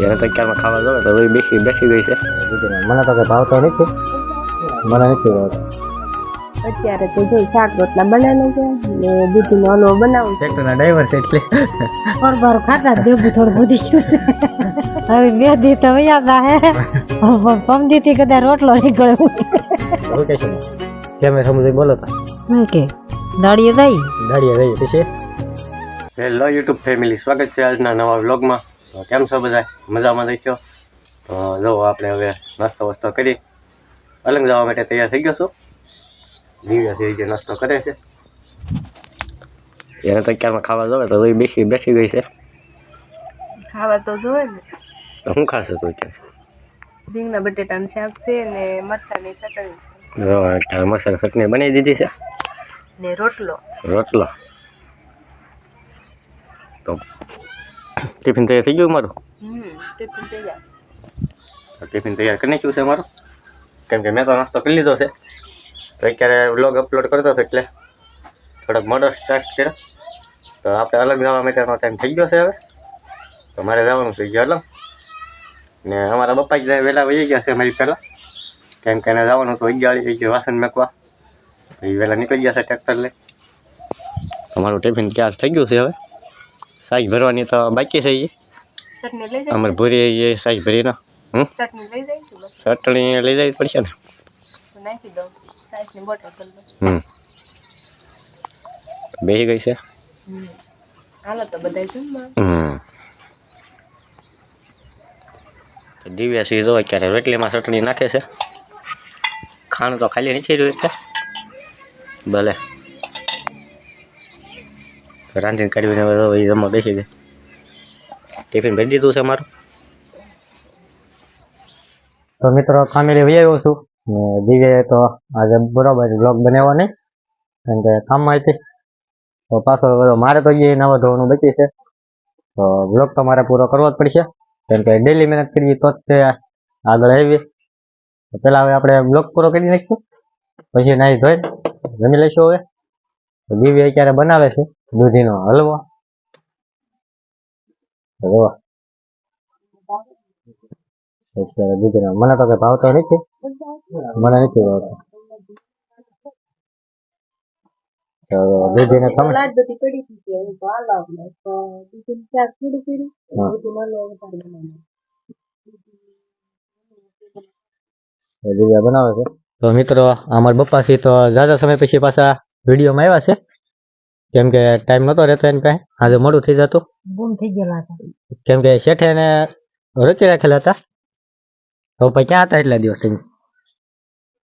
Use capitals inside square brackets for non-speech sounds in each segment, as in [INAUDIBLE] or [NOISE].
એને તો ક્યારમાં ખાવા જોવે તો એ બેસી બેસી ગઈ છે મને તો કઈ ભાવતો નથી મને નથી ભાવતો અત્યારે તો જો શાક રોટલા બનાવેલા છે ને દૂધીનો હલવો બનાવું છે ટ્રેક્ટરના ડ્રાઈવર છે એટલે પરબાર ખાતા જ ભેગું થોડું બધી ગયું છે હવે બે દી તો યાદ આવે પમદી થી કદાચ રોટલો નીકળ્યો ઓકે છે કેમ સમજી બોલો તો શું કે દાડીએ દઈ ગાડીએ જઈએ પછી હેલો યુટ્યુબ ફેમિલી સ્વાગત છે આજના નવા વ્લોગમાં તો કેમ છો બધા? મજામાં દેખ્યો તો જો આપણે હવે નાસ્તો વાસ્તો કરી. અલંગ જવા માટે તૈયાર થઈ ગયો છું. દિવ્યા થઈ જે નાસ્તો કરે છે. એને તો ક્યારમાં ખાવા જોવે તો બેસી બેસી ગઈ છે. ખાવા તો જોવે ને. તો શું ખાશે તું ત્યાં રીંગના બટેટાનું શાક છે ને મરસાની ચટણી છે. જો ચટણી બનાવી દીધી છે. ને રોટલો. રોટલો. તો ટિફિન તૈયાર થઈ ગયું મારું હમ ટિફિન તૈયાર ટિફિન તૈયાર કરી નાખ્યું છે મારું કેમ કે મેં તો નાસ્તો કરી લીધો છે તો અત્યારે વ્લોગ અપલોડ કરતો હતો એટલે થોડોક મોડો સ્ટાર્ટ કર્યો તો આપણે અલગ જવા માટેનો ટાઈમ થઈ ગયો છે હવે તો મારે જવાનું થઈ ગયું અલગ ને અમારા પપ્પા જ વહેલા વહી ગયા છે મારી પહેલાં કેમ કે એને જવાનું હતું અગિયાર થઈ ગયું વાસણ મેકવા એ વહેલા નીકળી ગયા છે ટ્રેક્ટર લઈ અમારું ટિફિન ક્યાં થઈ ગયું છે હવે સાઈજ ભરવાની તો બાકી છે એ અમારે ભરી એ સાઈજ ભરીને ના ચટણી લઈ જવી પડશે ને? હમ. બેસી ગઈ છે? હાલો તો બધા જમવા. હમ. તો દિવ્યા સિંહ જો અત્યારે રોટલીમાં ચટણી નાખે છે? ખાણું તો ખાલી નથી રહ્યું એટલે ભલે રાંધીને કાઢીને જમવા બેસી ગઈ ટિફિન ભરી દીધું છે અમારું. તો મિત્રો, ફેમિલી વહી આવ્યો છું. ને દિવ્યાએ તો આજે બરોબર બ્લોગ બનાવવા નહીં કારણ કે કામમાં હતી. તો પાછો મારે તો એ નવા ધોવાનું બચી છે. તો બ્લોગ તો મારે પૂરો કરવો જ પડશે. કેમ કે ડેલી મહેનત કરીએ તો જ તે આગળ આવી. તો પહેલાં હવે આપણે બ્લોગ પૂરો કરી નાખીશું. પછી નાહી ધોઈ, જમી લઈશું હવે. તો દિવ્ય અત્યારે બનાવે છે? દૂધીનો હલવો તો જુઓ અત્યારે દૂધીનો મને તો કઈ ભાવતો નથી મને નથી ભાવતો તો દૂધીને તમે લાજ બધી પડી હતી કે હું તો હાલો આપણે તો દૂધીનું શાક થોડું પીડ્યું હા. દૂધીનો હલવો વધારે બનાવ્યો દિવ્યા બનાવે છે તો મિત્રો અમારા બપ્પા છે તો ઝાઝા સમય પછી પાછા વિડીયોમાં આવ્યા છે કેમ કે ટાઈમ નતો રહેતો એને કાંઈ? આજે મોડું થઈ જતું. ગુમ થઈ ગયેલા હતા. કેમ કે શેઠે એને રચી રાખેલા હતા. તો પછી ક્યાં હતા એટલા દિવસ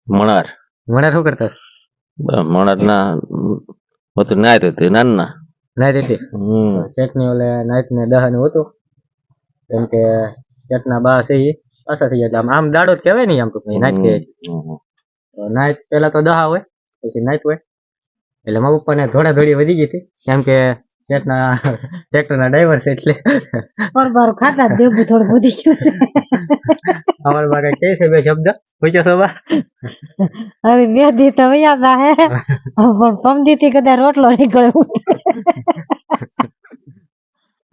મણાર. મણાર શું કરતા? મણાર ના હતું ના તે નાના નાઈટ હતી હમ. શેઠની ઓલે નાઈટ ને દહાનું હતું. કેમ કે શેઠના બા છે એ પાછા થઈ ગયા. આમ આમ દાડો જ કહેવાય નહીં આમ તો નાઈટ કહે નાઈટ પહેલા તો દહા હોય પછી નાઈટ હોય. એટલે મારા પપ્પાને થોડા થોડી વધી ગઈ હતી. કેમ કે શેઠના ટ્રેક્ટરના ડ્રાઈવર છે એટલે. પરબાર ખાતા દેવું થોડું વધી ગયું અમારા બારે કે છે બે શબ્દ. પૂછો છો બા. હવે બે દી તો યાદ આવે [LAUGHS] પણ પમદી થી કદાચ રોટલો નીકળ્યો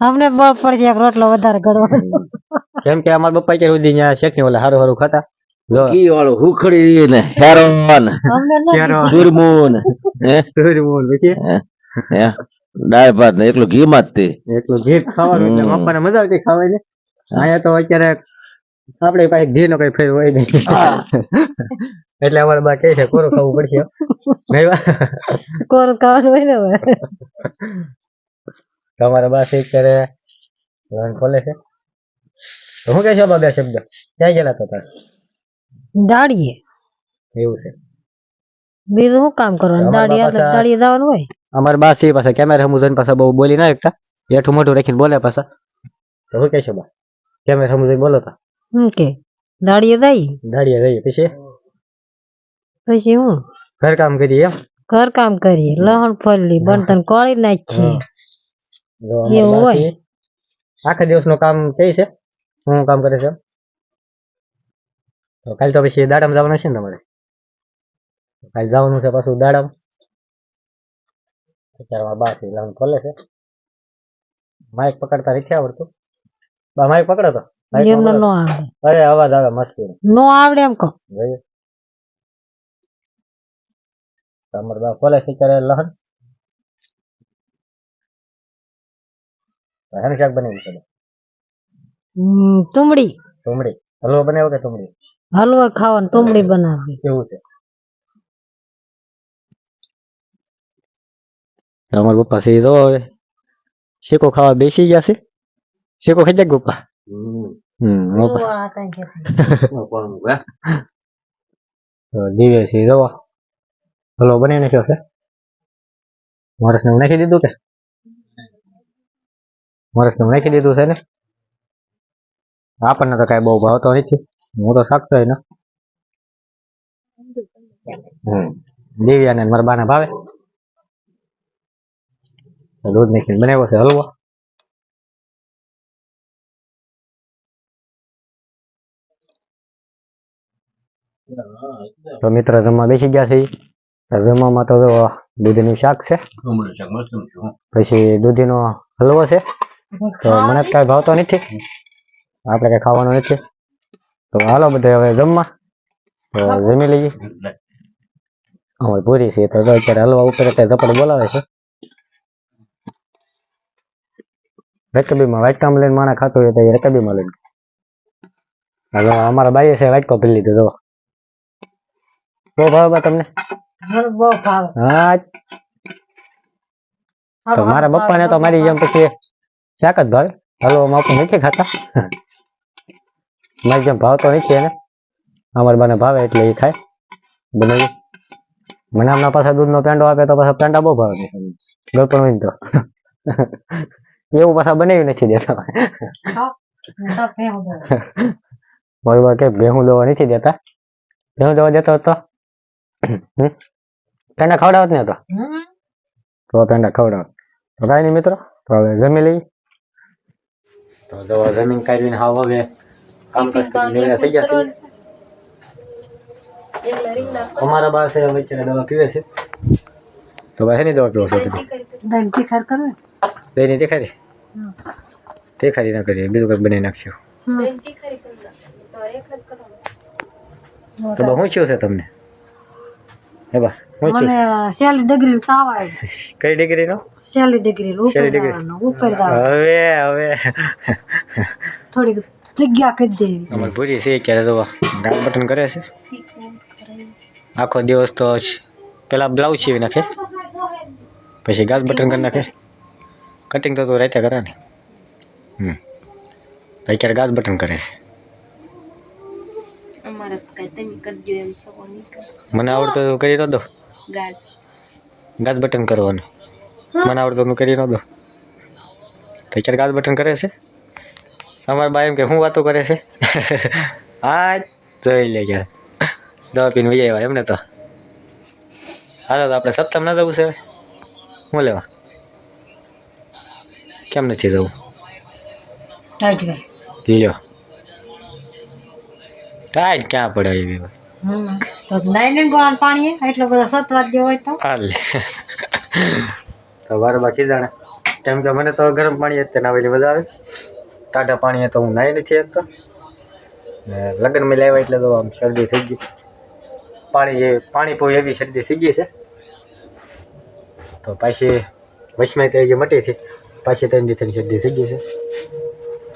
અમને બળ પડશે એક રોટલો વધારે ગળવાનો કેમ કે અમાર બપ્પા કે સુધી ત્યાં શેઠની ઓલે હારું હારું ખાતા. કી હુખડી ને હેરોન દાળ ભાત ને એકલું ઘી માં જ તે. ઘી ખાવાનું એટલે. પપ્પાને મજા આવતી ખાવાની. અહીંયા તો અત્યારે આપણે પાસે ઘી નો કઈ ફેર હોય નહીં. એટલે અમારે બા કહે છે કોરો ખાવું પડશે? કોરો નહીં બા? કોરું ખાવાનું હોય ને તમારે બા છે અત્યારે ખોલે છે. હું કે છો છે બા બે શબ્દ? ક્યાં ગયેલા હતા તાર? દાડીએ? એવું છે. બીજું શું કામ કરવાનું? અમારા દાડી એટલે દાડીએ જવાનું હોય? અમારે બા છે પાછા કેમેરા સમુદ્ર પાછા બહુ બોલી ના એકતા એઠું મોઢું રાખીને બોલે પાછા. તો શું કહે છે બા? કેમેરા સમુદ્ર બોલો તા. હું કે? દાડીએ જઈ દાડીએ જઈએ. પછી? પછી હું? ઘર કામ કરીએ ઘર કામ કરીએ. લહણ ફરલી બનતન કોળી નાખીએ. એવું હોય. આખા દિવસનું કામ કઈ છે? શું કામ કરે છે? તો કાલે તો પછી દાડામાં જવાનું છે ને તમારે? કાલે જવાનું છે પાછું દાડામાં. અત્યારમાં મારા બા છે એટલે ખોલે છે. માઇક પકડતા નથી આવડતું. બા માઇક પકડો તો. અરે અવાજ આવે મસ્તી. નો આવડે એમ કહો. તમારે બા ખોલે છે ત્યારે લહન હેનું શાક બની છે? હમ, તુમડી તુમડી હલવો બનાવ્યો કે તુમડી હલવો ખાવાનું તોમડી બનાવી કેવું છે. અમારા પપ્પા સી તો હવે. શેકો ખાવા બેસી ગયા છે. શેકો ખાઈ જાય પપ્પા? હમ. [LAUGHS] તો દિવ્ય છે હલો બની નાખ્યો છે? મારસ ને નાખી દીધું કે? મારસ ને નાખી દીધું છે ને? આપણને તો કઈ બહુ ભાવતો નથી. હું તો શાકતો ને. હમ. દિવ્યા ને મારા બાને ભાવે. તો દૂધ નાખીને બનાવ્યો છે હલવો. તો મિત્ર જમવા બેસી ગયા છે. જમવામાં તો દૂધીનું શાક છે. પછી દૂધીનો હલવો છે. તો મને કઈ ભાવતો નથી. આપણે કઈ ખાવાનું નથી. તો હાલો બધા હવે જમવા. જમી લઈએ. અમારે પૂરી છે તો અત્યારે હલવા ઉપર અત્યારે ઝપડ બોલાવે છે. રકબીમાં વાટકામાં લઈને માણા ખાતો હોય તો રકબીમાં લઈને. હાલો અમારા બાઈએ છે વાટકો ભરી લીધો તો બહુ ભાવે તમને? હા તો મારા પપ્પાને તો મારી જેમ પછી શાક જ ભાવે. હલો આપણે નથી ખાતા. મારી જેમ ભાવતો નથી એને. અમારે બને ભાવે એટલે એ ખાય. બનાવી મને હમણાં પાછા દૂધનો પેંડો આપે તો પાછા પેંડા બહુ ભાવે ગળપણ હોય તો. [LAUGHS] એવું પાછા બનાવી નથી દેતા. બરોબર કે ભેહું દવા નથી દેતા. ભેહું દવા દેતો હતો હમ? પેંડા ખવડાવત ને તો. તો પેંડા ખવડાવત. તો કાંઈ નહીં મિત્રો. તો હવે જમી લઈએ. તો જમીન કાઢીને હાવ હવે કામ કાજ કરીને નિર્ણય થઈ ગયા છે. અમારા બા છે હવે અત્યારે દવા પીવે છે. તો ભાઈ શેની દવા પીવો છો તમે દહીં તીખાર કરવું દહીંની તીખારી તીખારી ના કરીએ બીજું કંઈક બનાવી નાખશું. તો બા શું થયું છે તમને? હે બા શું મને છેલ્લી ડિગ્રી તાવ આવ્યો કઈ ડિગ્રી ઉપર ઉપર હવે હવે. થોડીક જગ્યા કરી દેવી અમારે ભૂરી છે અત્યારે જોવા ગામ બટન કરે છે. આખો દિવસ તો પેલા બ્લાઉઝ સીવી નાખે પછી ગાલ બટન કરી નાખે. કટિંગ તો તું રાતે કરે ને. હમ. ભાઈ ક્યારે ગાજ બટન કરે છે. અમારે તો કઈ તમે કરજો એમ સવો નહીં કરે. મને આવડતું તો કરી ન દો. ગાજ ગાજ બટન કરવાનું. મને આવડતું કરી ન દો. તો ક્યારે ગાજ બટન કરે છે? અમારા બા એમ કે શું વાતો કરે છે? [LAUGHS] હા. જોઈ લે યાર. દવા પીને વહી આવ્યા એમને તો. હાલો તો આપણે સપ્તાહ ના જવું છે હું શું લેવા? કેમ નથી જવું? ટાઈટ લ્યો. ટાઈટ ક્યાં પડે એવી પાણી એટલો બધો સતવાદ હોય તો? હાલે તો બાર બાકી જાણે કેમ કે મને તો ગરમ પાણી અત્યારે આવેલી મજા આવે. ટાટા પાણી તો હું નાહી નથી શકતો. ને લગ્નમાં લાવ્યા એટલે તો આમ શરદી થઈ ગઈ. પાણી એ પાણી પો એવી શરદી થઈ ગઈ છે. તો પાછી વચમાં તો જે મટી હતી પાછી ત્રણ દી ત્રણ શરદી થઈ ગઈ છે.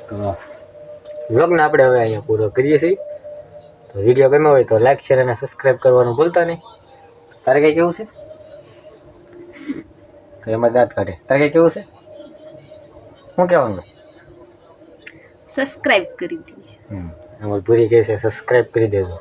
તો વ્લોગને આપણે હવે અહીંયા પૂરો કરીએ છીએ. તો વીડિયો ગમ્યો હોય તો લાઈક શેર અને સબસ્ક્રાઈબ કરવાનું ભૂલતા નહીં. તારે કંઈ કેવું છે? તો એમાં દાંત કાઢે. તારે કંઈ કેવું છે? શું કહેવાનું? સબસ્ક્રાઇબ કરી હમ. અમારી પૂરી કહે છે સબસ્ક્રાઈબ કરી દેજો.